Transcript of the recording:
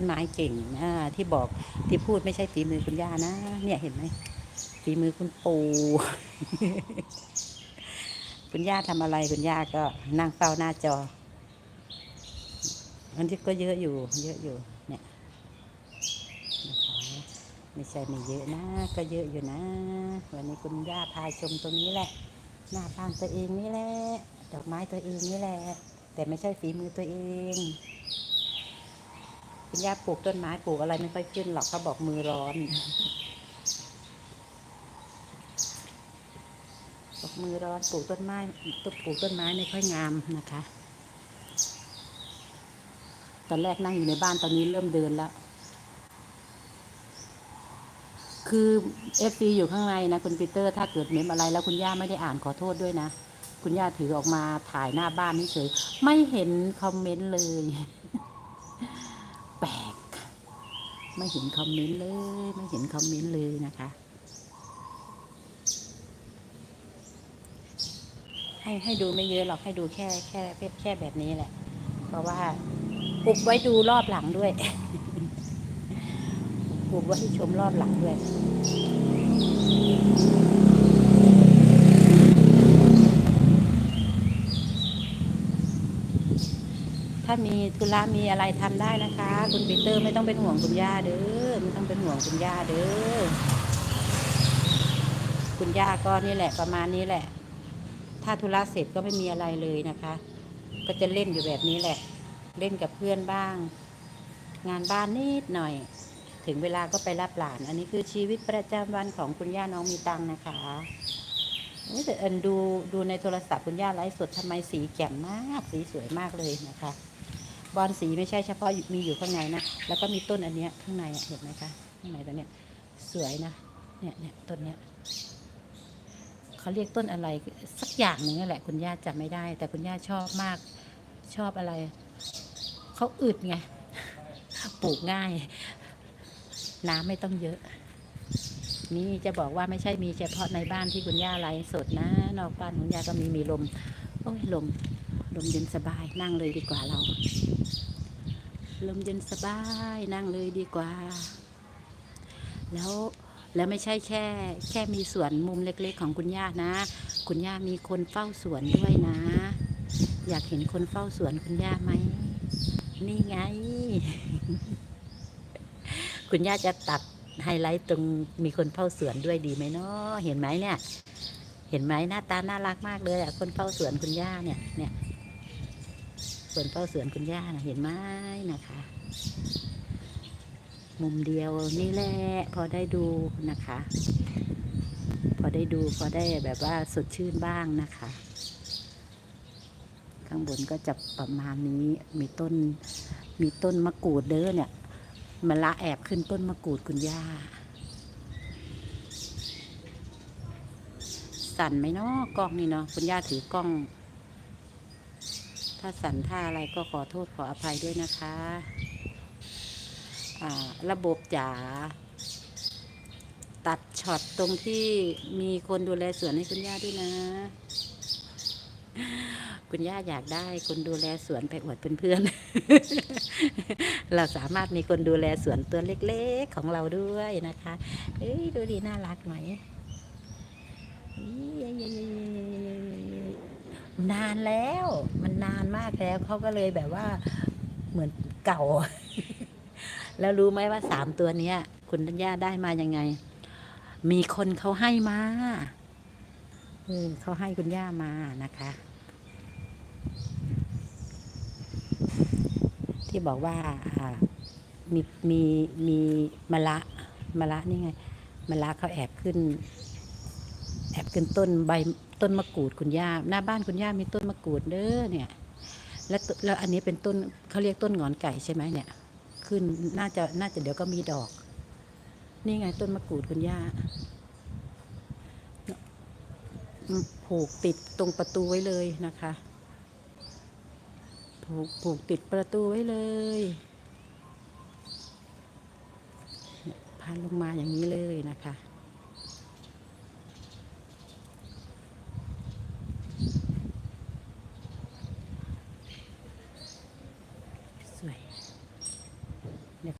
ต้นไม้เก่งนะที่บอกที่พูดไม่ใช่ฝีมือคุณย่านะ เนี่ยเห็นไหมฝีมือคุณปู่คุณย่าทำอะไรคุณย่าก็นั่งเฝ้าหน้าจออันที่ก็เยอะอยู่ เยอะอยู่ เนี่ยไม่ใช่ไม่เยอะนะ ก็เยอะอยู่นะ วันนี้คุณย่าพาชมตรงนี้แหละ หน้าบ้านตัวเองนี่แหละ ดอกไม้ตัวเองนี่แหละ แต่ไม่ใช่ฝีมือตัวเอง คุณย่าปลูกต้นไม้ปลูกอะไรไม่ค่อยขึ้นหรอกเขาบอกมือร้อนบอกมือร้อนปลูกต้นไม้ต้นปลูกต้นไม้ไม่ค่อยงามนะคะ ตอนแรกนั่งอยู่ในบ้านตอนนี้เริ่มเดินแล้ว คือเอฟซีอยู่ข้างในนะคุณปีเตอร์ถ้าเกิดเมมอะไรแล้วคุณย่าไม่ได้อ่านขอโทษด้วยนะ คุณย่าถือออกมาถ่ายหน้าบ้านเฉยไม่เห็นคอมเมนต์เลย แปลก ไม่เห็นคอมเมนต์เลย ไม่เห็นคอมเมนต์เลยนะคะ ให้ให้ดูไม่เยอะหรอกให้ดูแค่แค่แค่แบบนี้แหละ เพราะว่าอุบไว้ดูรอบหลังด้วยอุบไว้ให้ชมรอบหลังด้วย ถ้ามีธุระมีอะไรทำได้นะคะ คุณปีเตอร์ไม่ต้องเป็นห่วงคุณย่าเด้อไม่ต้องเป็นห่วงคุณย่าเด้อคุณย่าก็นี่แหละประมาณนี้แหละ ถ้าธุระเสร็จก็ไม่มีอะไรเลยนะคะ ก็จะเล่นอยู่แบบนี้แหละ เล่นกับเพื่อนบ้าง งานบ้านนิดหน่อย ถึงเวลาก็ไปรับหลาน อันนี้คือชีวิตประจำวันของคุณย่าน้องมีตังนะคะนี่แต่เอินดูดูในโทรศัพท์คุณย่าไลฟ์สดทำไมสีแจ่มมาก สีสวยมากเลยนะคะ บอลสีไม่ใช่เฉพาะมีอยู่ข้างในนะ แล้วก็มีต้นอันเนี้ยข้างในเห็นไหมคะข้างในตัวเนี้ยสวยนะ เนี่ยเนี่ยต้นเนี้ยเขาเรียกต้นอะไรสักอย่างหนึ่งนั่แหละคุณย่าจำไม่ได้ แต่คุณย่าชอบมากชอบอะไร เขาอึดไง ปลูกง่าย น้ำไม่ต้องเยอะ นี่จะบอกว่าไม่ใช่มีเฉพาะในบ้านที่คุณย่าไลฟ์สดนะ นอกบ้านคุณย่าก็มีมีลม โอ้ยลม ลมเย็นสบายนั่งเลยดีกว่าเรา ลมเย็นสบายนั่งเลยดีกว่า แล้วแล้วไม่ใช่แค่ แค่มีสวนมุมเล็กๆ ของคุณย่านะ คุณย่ามีคนเฝ้าสวนด้วยนะ อยากเห็นคนเฝ้าสวนคุณย่าไหมนี่ไง คุณย่าจะตัดไฮไลท์ตรงมีคนเฝ้าสวนด้วยดีไหมเนาะเห็นไหมเนี่ย เห็นไหมหน้าตาน่ารักมากเลยอะคนเฝ้าสวนคุณย่าเนี่ยเนี่ย คนเฝ้าสวนคุณย่านะเห็นไหมนะคะ มุมเดียวนี่แหละพอได้ดูนะคะ พอได้ดูพอได้แบบว่าสดชื่นบ้างนะคะ ข้างบนก็จะประมาณนี้มีต้นมีต้นมะกรูดเด้อเนี่ยมะละแอบขึ้นต้นมะกรูดคุณย่า สั่นไหมเนาะกล้องนี่เนาะคุณย่าถือกล้อง ถ้าสั่นท่าอะไรก็ขอโทษขออภัยด้วยนะคะอ่าระบบจ๋าตัดช็อตตรงที่มีคนดูแลสวนให้คุณย่าด้วยนะ คุณย่าอยากได้คนดูแลสวนไปอวดเพื่อนๆ เราสามารถมีคนดูแลสวนตัวเล็กๆของเราด้วยนะคะ เอ้ยดูดีน่ารักไหม นานแล้ว มันนานมากแล้วเขาก็เลยแบบว่าเหมือนเก่า แล้วรู้ไหมว่าสามตัวเนี้ย คุณธัญญาได้มายังไง มีคนเขาให้มาเออเขาให้คุณย่ามานะคะ ที่บอกว่าอ่ามีมีมีมะละมะละนี่ไงมะละเขาแอบขึ้น แอบขึ้นต้นใบ ต้นมะกรูดคุณย่าหน้าบ้านคุณย่ามีต้นมะกรูดเด้อเนี่ย แล้วแล้วอันนี้เป็นต้นเขาเรียกต้นงอนไก่ใช่ไหมเนี่ย ขึ้นน่าจะน่าจะเดี๋ยวก็มีดอก นี่ไงต้นมะกรูดคุณย่าผูกติดตรงประตูไว้เลยนะคะผูกผูกติดประตูไว้เลยเนี่ยพาลงมาอย่างนี้เลยนะคะ